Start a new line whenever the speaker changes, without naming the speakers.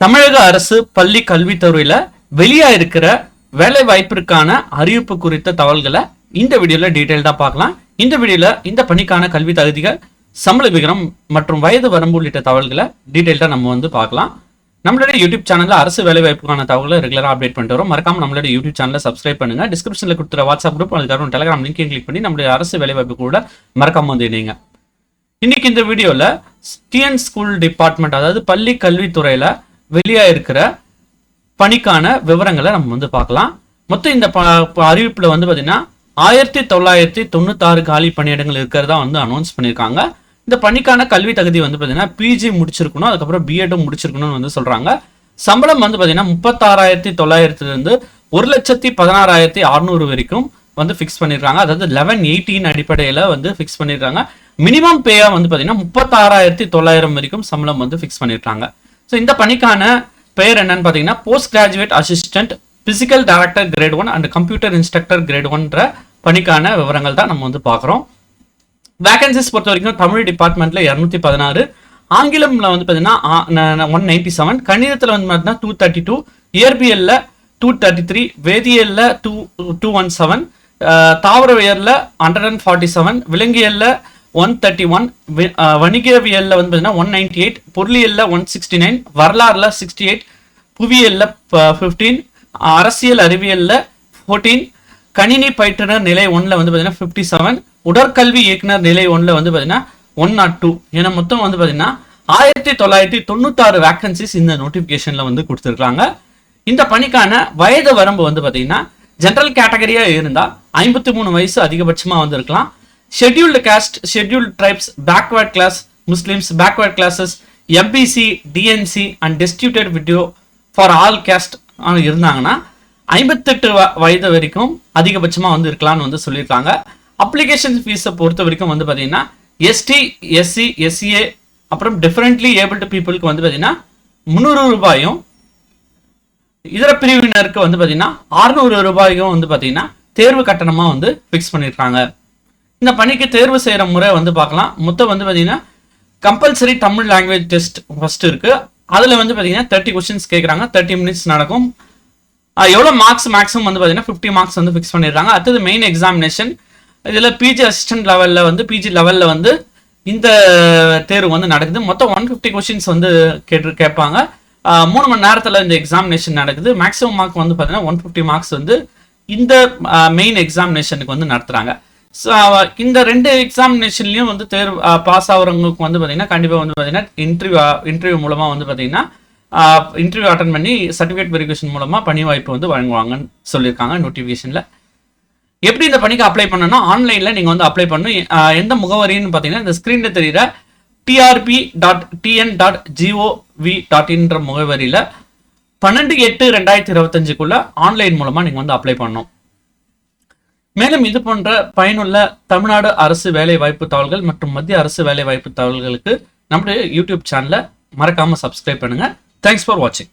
தமிழக அரசு பள்ளி கல்வித்துறையில வெளியா இருக்கிற வேலை வாய்ப்பிற்கான அறிவிப்பு குறித்த தகவல்களை இந்த வீடியோல டீட்டெயில்டா பார்க்கலாம். இந்த வீடியோல இந்த பணிக்கான கல்வி தகுதிகள் சம்பள விகரம் மற்றும் வயது வரம்பு உள்ளிட்ட தகவல்களை டீட்டெயில்டா நம்ம வந்து பார்க்கலாம். நம்மளுடைய யூடியூப் சேனல்ல அரசு வேலை வாய்ப்புக்கான தகவலை ரெகுலராக அப்டேட் பண்ணிட்டு வரோம். மறக்காம நம்மளுடைய யூடியூப் சேனலை சப்ஸ்கிரைப் பண்ணுங்க. டிஸ்கிரிப்ஷன்ல கொடுத்துற வாட்ஸ்அப் குரூப் அதுக்கப்புறம் டெலிகிராம் லிங்கையும் கிளிக் பண்ணி நம்மளுடைய அரசு வேலை வாய்ப்பு கூட மறக்காம வந்து இணைங்க. இன்னைக்கு இந்த வீடியோல டிஎன் ஸ்கூல் டிபார்ட்மெண்ட் அதாவது பள்ளி கல்வித்துறையில வெளியாக இருக்கிற பணிக்கான விவரங்களை நம்ம வந்து பார்க்கலாம். மொத்தம் இந்த ப- வந்து பார்த்தீங்கன்னா ஆயிரத்தி தொள்ளாயிரத்தி தொண்ணூத்தாறு காலி பணியிடங்கள் இருக்கிறதா வந்து அனௌன்ஸ் பண்ணியிருக்காங்க. இந்த பணிக்கான கல்வி தகுதி வந்து பார்த்தீங்கன்னா பிஜி முடிச்சிருக்கணும் அதுக்கப்புறம் பிஎட்டும் முடிச்சிருக்கணும்னு வந்து சொல்கிறாங்க சம்பளம் வந்து பார்த்தீங்கன்னா முப்பத்தாறாயிரத்தி தொள்ளாயிரத்துலேருந்து ஒரு லட்சத்தி பதினாறாயிரத்தி அறுநூறு வரைக்கும் வந்து ஃபிக்ஸ் பண்ணியிருக்காங்க அதாவது லெவன் எயிட்டின் அடிப்படையில் வந்து ஃபிக்ஸ் பண்ணியிருக்காங்க மினிமம் பேயாக வந்து பார்த்தீங்கன்னா முப்பத்தாறாயிரத்தி தொள்ளாயிரம் வரைக்கும் சம்பளம் வந்து ஃபிக்ஸ் பண்ணியிருக்காங்க ஸோ இந்த பணிக்கான பெயர் என்னன்னு பார்த்தீங்கன்னா post graduate assistant physical director grade one and computer instructor grade ஒன்ற பணிக்கான விவரங்கள் தான் நம்ம வந்து பார்க்குறோம். வேகன்சிஸ் பொறுத்த வரைக்கும் தமிழ் டிபார்ட்மெண்ட்டில் இரநூத்தி பதினாறு ஆங்கிலமில் வந்து பார்த்தீங்கன்னா ஒன் நைன்டி செவன் கணிதத்தில் வந்து பார்த்தீங்கன்னா டூ தேர்ட்டி டூ இயற்பியலில் டூ தேர்ட்டி த்ரீ வேதியியல்ல டூ டூ ஒன் செவன் தாவரவியலில் ஹண்ட்ரட் அண்ட் ஃபார்ட்டி செவன் விலங்கியல்ல ஒன் தேர்ட்டி ஒன் வணிகவியலில் வந்து பார்த்தீங்கன்னா ஒன் நைன்டி எயிட் பொருளியலில் ஒன் சிக்ஸ்டி நைன் வரலாறுல சிக்ஸ்டி எயிட் புவியியலில் ஃபிஃப்டீன் அரசியல் அறிவியலில் ஃபோர்டீன் கணினி பயிற்றுனர் நிலை ஒன்றில் வந்து பார்த்தீங்கன்னா ஃபிஃப்டி செவன் உடற்கல்வி இயக்குனர் நிலை ஒன்றில் வந்து பார்த்தீங்கன்னா ஒன் நாட் oh டூ ஏன்னா மொத்தம் வந்து பார்த்தீங்கன்னா ஆயிரத்தி தொள்ளாயிரத்தி தொண்ணூத்தாறு வேக்கன்சிஸ் இந்த நோட்டிஃபிகேஷனில் வந்து கொடுத்துருக்காங்க இந்த பணிக்கான வயது வரம்பு வந்து பார்த்தீங்கன்னா ஜென்ரல் கேட்டகரியாக இருந்தால் ஐம்பத்தி மூணு வயசு அதிகபட்சமாக வந்திருக்கலாம் scheduled caste scheduled tribes backward class Muslims backward classes MBC DNC and distributed video for all caste இருந்தாங்கன்னா ஐம்பத்தெட்டு வ- வயது வரைக்கும் அதிகபட்சமாக வந்து இருக்கலாம்னு வந்து சொல்லியிருக்காங்க. அப்ளிகேஷன் ஃபீஸை பொறுத்த வரைக்கும் வந்து பார்த்தீங்கன்னா எஸ்டி எஸ்சி எஸ்சிஏ அப்புறம் டிஃபரெண்ட்லி ஏபிள்டு பீப்புளுக்கு வந்து பார்த்தீங்கன்னா முந்நூறு ரூபாயும் இதர பிரிவினருக்கு வந்து பார்த்தீங்கன்னா அறுநூறு ரூபாயும் வந்து பார்த்தீங்கன்னா தேர்வு கட்டணமாக வந்து ஃபிக்ஸ் பண்ணியிருக்காங்க இந்த பணிக்கு தேர்வு செய்கிற முறை வந்து பார்க்கலாம். மொத்தம் வந்து பார்த்தீங்கன்னா compulsory Tamil language test first இருக்குது அதில் வந்து பார்த்தீங்கன்னா தேர்ட்டி கொஸ்டின்ஸ் கேட்குறாங்க தேர்ட்டி மினிட்ஸ் நடக்கும். எவ்வளோ மார்க்ஸ் மேக்ஸிமம் வந்து பார்த்தீங்கன்னா ஃபிஃப்டி மார்க்ஸ் வந்து ஃபிக்ஸ் பண்ணிடுறாங்க. அடுத்தது மெயின் எக்ஸாமினேஷன் இதில் பிஜி அசிஸ்டன்ட் லெவலில் வந்து பிஜி லெவலில் வந்து இந்த தேர்வு வந்து நடக்குது. மொத்தம் ஒன் ஃபிஃப்டி கொஸ்டின்ஸ் வந்து கேட்டு கேட்பாங்க. மூணு மணி நேரத்தில் இந்த எக்ஸாமினேஷன் நடக்குது. மேக்ஸிமம் மார்க் வந்து பார்த்தீங்கன்னா ஒன் ஃபிஃப்டி மார்க்ஸ் வந்து இந்த மெயின் எக்ஸாமினேஷனுக்கு வந்து நடத்துகிறாங்க ஸோ இந்த ரெண்டு எக்ஸாமினேஷன்லையும் வந்து தேர்வு பாஸ் ஆகிறவங்களுக்கு வந்து பார்த்தீங்கன்னா கண்டிப்பாக வந்து பார்த்தீங்கன்னா இன்டர்வியூ இன்டர்வியூ மூலமாக வந்து பார்த்தீங்கன்னா இன்டர்வியூ அட்டன் பண்ணி சர்டிஃபிகேட் வெரிஃபிகேஷன் மூலமாக பணி வாய்ப்பு வந்து வழங்குவாங்கன்னு சொல்லியிருக்காங்க நோட்டிஃபிகேஷனில் எப்படி இந்த பணிக்கு அப்ளை பண்ணணும்னா ஆன்லைனில் நீங்கள் வந்து அப்ளை பண்ணணும். எந்த முகவரின்னு பார்த்தீங்கன்னா இந்த ஸ்க்ரீனில் தெரிகிற TRB dot TN dot GOV dot இன்ற முகவரியில் பன்னெண்டு எட்டு ரெண்டாயிரத்தி இருபத்தஞ்சுக்குள்ளே ஆன்லைன் மூலமாக நீங்கள் வந்து அப்ளை பண்ணணும். மேலும் இது போன்ற பயனுள்ள தமிழ்நாடு அரசு வேலை வாய்ப்பு தகவல்கள் மற்றும் மத்திய அரசு வேலை வாய்ப்பு தகவல்களுக்கு நம்முடைய யூடியூப் சேனலை மறக்காம சப்ஸ்கிரைப் பண்ணுங்க. தேங்க்ஸ் ஃபார் வாட்சிங்